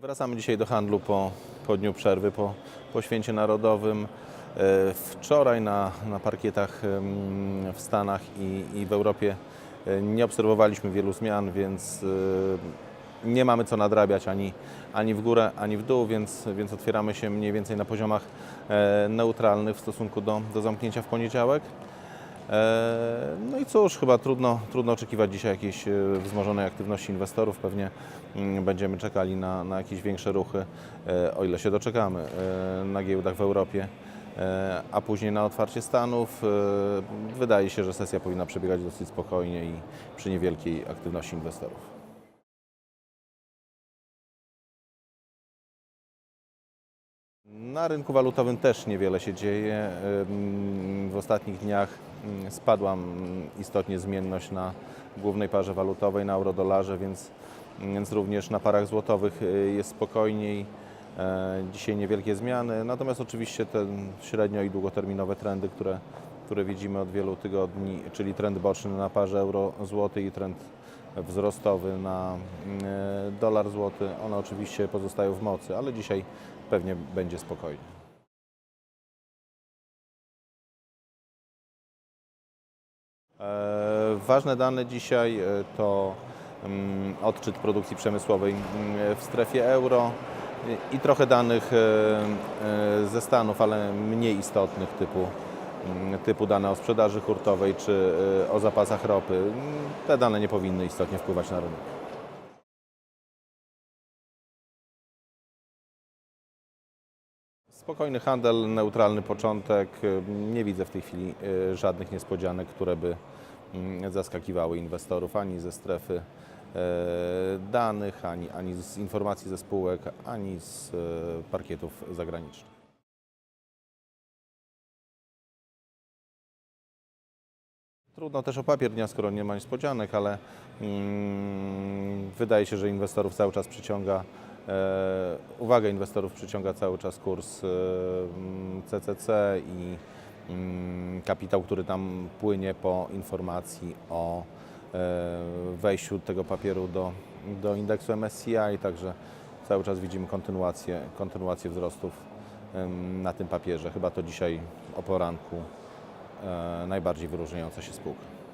Wracamy dzisiaj do handlu po, po dniu przerwy, po, po święcie narodowym. E, Wczoraj na, na parkietach w Stanach i, i w Europie e, nie obserwowaliśmy wielu zmian, więc e, nie mamy co nadrabiać ani, ani w górę, ani w dół, więc, więc otwieramy się mniej więcej na poziomach neutralnych w stosunku do, do zamknięcia w poniedziałek. E, No i cóż, chyba trudno, trudno oczekiwać dzisiaj jakiejś e, wzmożonej aktywności inwestorów. Pewnie mm, będziemy czekali na, na jakieś większe ruchy, e, o ile się doczekamy, na giełdach w Europie, a później na otwarcie Stanów. Wydaje się, że sesja powinna przebiegać dosyć spokojnie i przy niewielkiej aktywności inwestorów. Na rynku walutowym też niewiele się dzieje. W ostatnich dniach spadła istotnie zmienność na głównej parze walutowej, na euro-dolarze, więc, więc również na parach złotowych y, jest spokojniej. E, Dzisiaj niewielkie zmiany, natomiast oczywiście te średnio i długoterminowe trendy, które, które widzimy od wielu tygodni, czyli trend boczny na parze euro-złoty i trend wzrostowy na y, dolar złoty, one oczywiście pozostają w mocy, ale dzisiaj pewnie będzie spokojnie. E, Ważne dane dzisiaj e, to mm, odczyt produkcji przemysłowej mm, w strefie euro i- trochę danych e, e, ze Stanów, ale mniej istotnych typu, mm, typu dane o sprzedaży hurtowej czy e, o zapasach ropy. Mm, Te dane nie powinny istotnie wpływać na rynek. Spokojny handel, neutralny początek. Nie widzę w tej chwili e, żadnych niespodzianek, które by mm, zaskakiwały inwestorów ani ze strefy danych, ani, ani z informacji ze spółek, ani z parkietów zagranicznych. Trudno też o papier dnia, skoro nie ma niespodzianek, ale mm, wydaje się, że inwestorów cały czas przyciąga, e, uwagę inwestorów przyciąga cały czas kurs e, mm, CCC i mm, kapitał, który tam płynie po informacji o e, wejściu tego papieru do, do indeksu MSCI, także cały czas widzimy kontynuację, kontynuację wzrostów na tym papierze. Chyba to dzisiaj o poranku najbardziej wyróżniająca się spółka.